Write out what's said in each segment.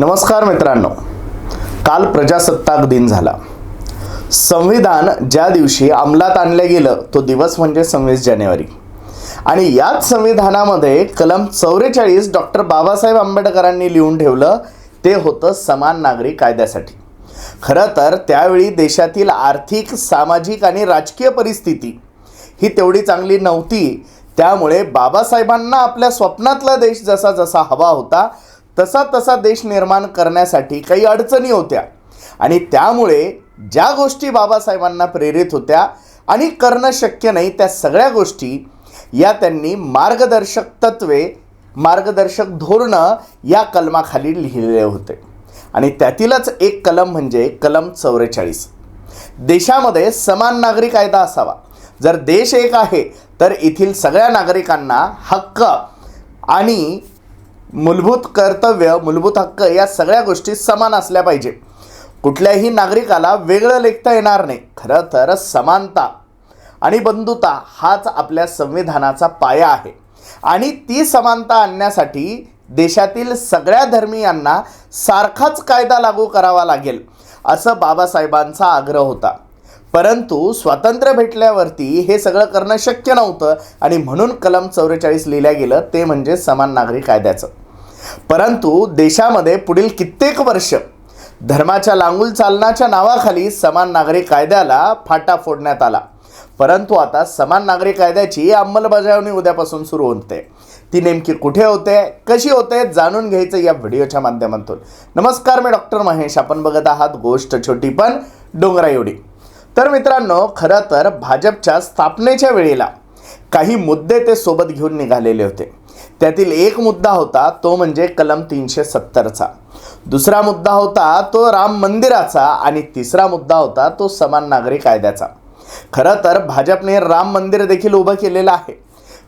नमस्कार मित्रांनो. काल प्रजासत्ताक दिन झाला. संविधान ज्या दिवशी अंमलात आणलं गेलं तो दिवस म्हणजे सव्वीस जानेवारी. आणि याच संविधानामध्ये कलम चौवेचाळीस डॉक्टर बाबासाहेब आंबेडकरांनी लिहून ठेवलं ते होतं समान नागरी कायद्यासाठी. खरं तर त्यावेळी देशातील आर्थिक सामाजिक आणि राजकीय परिस्थिती ही तेवढी चांगली नव्हती. त्यामुळे बाबासाहेबांना आपल्या स्वप्नातला देश जसा जसा हवा होता तसा तसा देश निर्माण करण्यासाठी काही अडचणी होत्या. आणि त्यामुळे ज्या गोष्टी बाबासाहेबांना प्रेरित होत्या आणि करणं शक्य नाही त्या सगळ्या गोष्टी या त्यांनी मार्गदर्शक तत्वे मार्गदर्शक धोरणं या कलमाखाली लिहिलेले होते. आणि त्यातीलच एक कलम म्हणजे कलम चौवेचाळीस. देशामध्ये समान नागरी कायदा असावा. जर देश एक आहे तर येथील सगळ्या नागरिकांना हक्क आणि मूलभूत कर्तव्य मूलभूत हक्क या सगळ्या गोष्टी समान असल्या पाहिजे. कुठल्याही नागरिकाला वेगळं लेखता येणार नाही. खरं तर समानता आणि बंधुता हाच आपल्या संविधानाचा पाया आहे. आणि ती समानता आणण्यासाठी देशातील सगळ्या धर्मियांना सारखाच कायदा लागू करावा लागेल असं बाबासाहेबांचा आग्रह होता. परंतु स्वातंत्र्य भेटल्यावरती हे सगळं करणं शक्य नव्हतं आणि म्हणून कलम चौवेचाळीस लिहिल्या गेलं ते म्हणजे समान नागरी कायद्याचं. परंतु देशामध्ये पुढील कित्येक वर्ष धर्माच्या लांगुल चालनाच्या नावाखाली समान नागरी कायद्याला फाटा फोडण्यात आला. परंतु आता समान नागरी कायद्याची अंमलबजावणी उद्यापासून सुरू होते. ती नेमकी कुठे होते कशी होते जाणून घ्यायचं या व्हिडिओच्या माध्यमातून. नमस्कार मी डॉक्टर महेश. आपण बघत आहात गोष्ट छोटी पण डोंगरा एवढी. तर मित्रांनो खरं तर भाजपच्या स्थापनेच्या वेळेला काही मुद्दे ते सोबत घेऊन निघालेले होते. त्यातील एक मुद्दा होता तो म्हणजे कलम तीनशे सत्तरचा. दुसरा मुद्दा होता तो राम मंदिराचा आणि तिसरा मुद्दा होता तो समान नागरी कायद्याचा. खरं तर भाजपने राम मंदिर देखील उभं केलेलं आहे.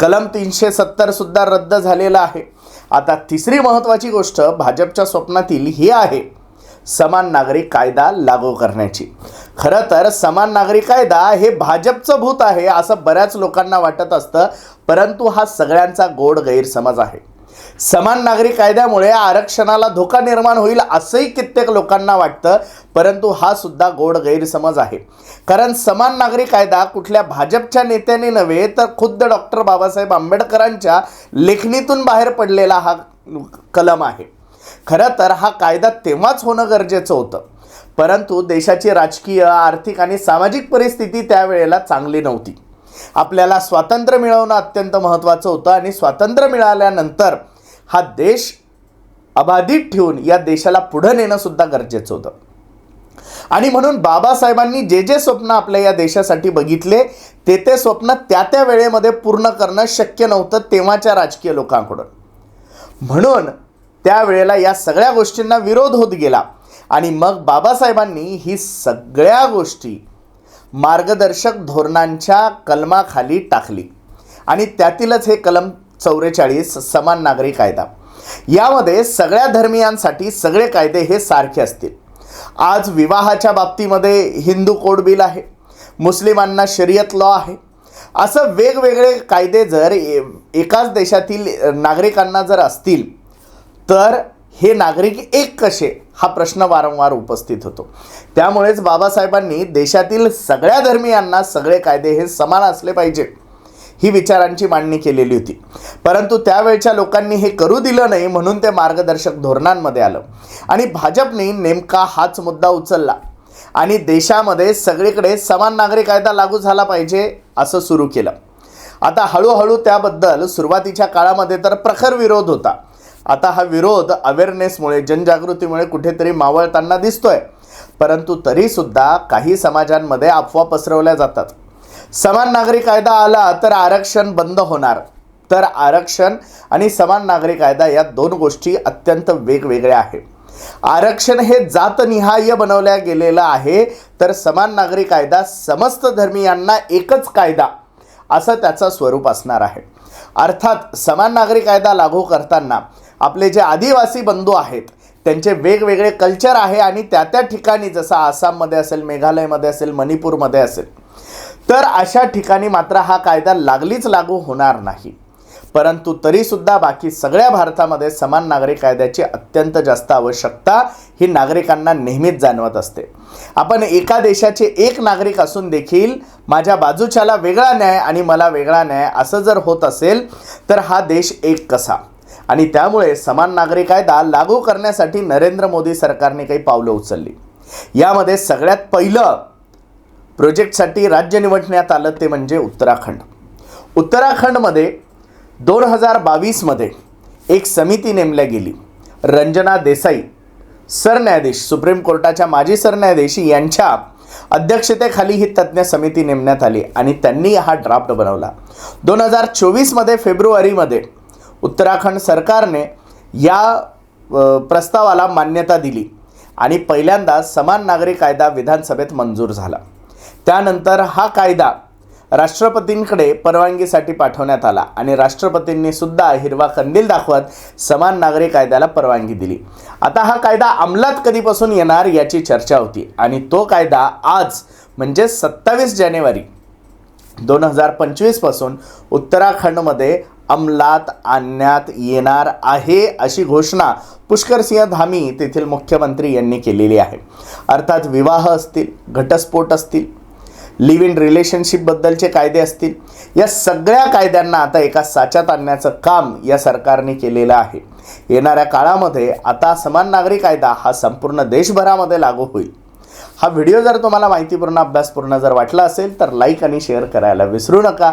कलम तीनशे सत्तर सुद्धा रद्द झालेलं आहे. आता तिसरी महत्त्वाची गोष्ट भाजपच्या स्वप्नातील ही आहे. समान नागरी कायदा लागू करण्याची. खरं तर समान नागरी कायदा हे भाजपचं भूत आहे असं बऱ्याच लोकांना वाटत असतं परंतु हा सगळ्यांचा गोड गैरसमज आहे. समान नागरी कायद्यामुळे आरक्षणाला धोका निर्माण होईल असंही कित्येक लोकांना वाटतं परंतु हा सुद्धा गोड गैरसमज आहे. कारण समान नागरी कायदा कुठल्या भाजपच्या नेत्याने नव्हे तर खुद्द डॉक्टर बाबासाहेब आंबेडकरांच्या लेखणीतून बाहेर पडलेला हा कलम आहे. खरं तर हा कायदा तेव्हाच होणं गरजेचं होतं. परंतु देशाची राजकीय आर्थिक आणि सामाजिक परिस्थिती त्यावेळेला चांगली नव्हती. आपल्याला स्वातंत्र्य मिळवणं अत्यंत महत्त्वाचं होतं आणि स्वातंत्र्य मिळाल्यानंतर हा देश अबाधित ठेवून या देशाला पुढं नेणं सुद्धा गरजेचं होतं. आणि म्हणून बाबासाहेबांनी जे जे स्वप्न आपल्या या देशासाठी बघितले ते ते स्वप्न त्या त्या वेळेमध्ये पूर्ण करणं शक्य नव्हतं तेव्हाच्या राजकीय लोकांकडून. म्हणून त्यावेळेला या सगळ्या गोष्टींना विरोध होत गेला. आणि मग बाबासाहेबांनी ही सगळ्या गोष्टी मार्गदर्शक धोरणांच्या कलमाखाली टाकली. आणि त्यातीलच हे कलम चौवेचाळीस समान नागरी कायदा यामध्ये सगळ्या धर्मियांसाठी सगळे कायदे हे सारखे असतील. आज विवाहाच्या बाबतीमध्ये हिंदू कोड बिल आहे. मुस्लिमांना शर्यत लॉ आहे. असं वेगवेगळे कायदे जर ए- एकाच देशातील नागरिकांना जर असतील तर हे नागरिक एक कसे? हा प्रश्न वारंवार उपस्थित होतो. त्यामुळेच बाबासाहेबांनी देशातील सगळ्या धर्मियांना सगळे कायदे हे समान असले पाहिजे ही विचारांची मांडणी केलेली होती. परंतु त्यावेळच्या लोकांनी हे करू दिलं नाही म्हणून ते मार्गदर्शक धोरणांमध्ये आलं. आणि भाजपने नेमका हाच मुद्दा उचलला. आणि देशामध्ये सगळीकडे समान नागरी कायदा लागू झाला पाहिजे असं सुरू केलं. आता हळूहळू त्याबद्दल सुरुवातीच्या काळामध्ये तर प्रखर विरोध होता. आता हा विरोध अवेअरनेसमुळे जनजागृतीमुळे कुठेतरी मावळताना दिसतोय. परंतु तरीसुद्धा काही समाजांमध्ये अफवा पसरवल्या जातात. समान नागरी कायदा आला तर आरक्षण बंद होणार. तर आरक्षण आणि समान नागरी कायदा या दोन गोष्टी अत्यंत वेगवेगळ्या आहेत. आरक्षण हे जातनिहाय बनवल्या गेलेलं आहे तर समान नागरी कायदा समस्त धर्मियांना एकच कायदा असं त्याचं स्वरूप असणार आहे. अर्थात समान नागरी कायदा लागू करताना आपले जे आदिवासी बंधू आहेत त्यांचे वेगवेगळे कल्चर आहे आणि त्या त्या ठिकाणी जसं आसाममध्ये असेल मेघालयमध्ये असेल मणिपूरमध्ये असेल तर अशा ठिकाणी मात्र हा कायदा लागलीच लागू होणार नाही. परंतु तरीसुद्धा बाकी सगळ्या भारतामध्ये समान नागरिक कायद्याची अत्यंत जास्त आवश्यकता ही नागरिकांना नेहमीच जाणवत असते. आपण एका देशाचे एक नागरिक असून देखील माझ्या बाजूच्याला वेगळा न्याय आणि मला वेगळा न्याय असं जर होत असेल तर हा देश एक कसा? आणि त्यामुळे समान नागरी कायदा लागू करण्यासाठी नरेंद्र मोदी सरकारने काही पावलं उचलली. यामध्ये सगळ्यात पहिलं प्रोजेक्टसाठी राज्य निवडण्यात आलं ते म्हणजे उत्तराखंड. उत्तराखंडमध्ये दोन हजार बावीसमध्ये एक समिती नेमल्या गेली. रंजना देसाई सरन्यायाधीश सुप्रीम कोर्टाच्या माजी सरन्यायाधीश यांच्या अध्यक्षतेखाली ही तज्ज्ञ समिती नेमण्यात आली आणि त्यांनी हा ड्राफ्ट बनवला. दोन हजार चोवीसमध्ये फेब्रुवारीमध्ये उत्तराखंड सरकारने या प्रस्तावाला मान्यता दिली आणि पहिल्यांदा समान नागरी कायदा विधानसभेत मंजूर झाला. त्यानंतर हा कायदा राष्ट्रपतींकडे परवानगीसाठी पाठवण्यात आला आणि राष्ट्रपतींनी सुद्धा हिरवा कंदील दाखवत समान नागरी कायद्याला परवानगी दिली. आता हा कायदा अंमलात कधीपासून येणार याची चर्चा होती आणि तो कायदा आज म्हणजे सत्तावीस जानेवारी दोन हजार पंचवीसपासून उत्तराखंडमध्ये अंमलात आणण्यात येणार आहे अशी घोषणा पुष्करसिंह धामी तेथील मुख्यमंत्री यांनी केलेली आहे. अर्थात विवाह असतील घटस्फोट असतील लिव्ह इन रिलेशनशिपबद्दलचे कायदे असतील या सगळ्या कायद्यांना आता एका साच्यात आणण्याचं काम या सरकारने केलेलं आहे. येणाऱ्या काळामध्ये आता समान नागरिक कायदा हा संपूर्ण देशभरामध्ये लागू होईल. हा व्हिडिओ जर तुम्हाला माहितीपूर्ण अभ्यासपूर्ण जर वाटला असेल तर लाईक आणि शेअर करायला विसरू नका.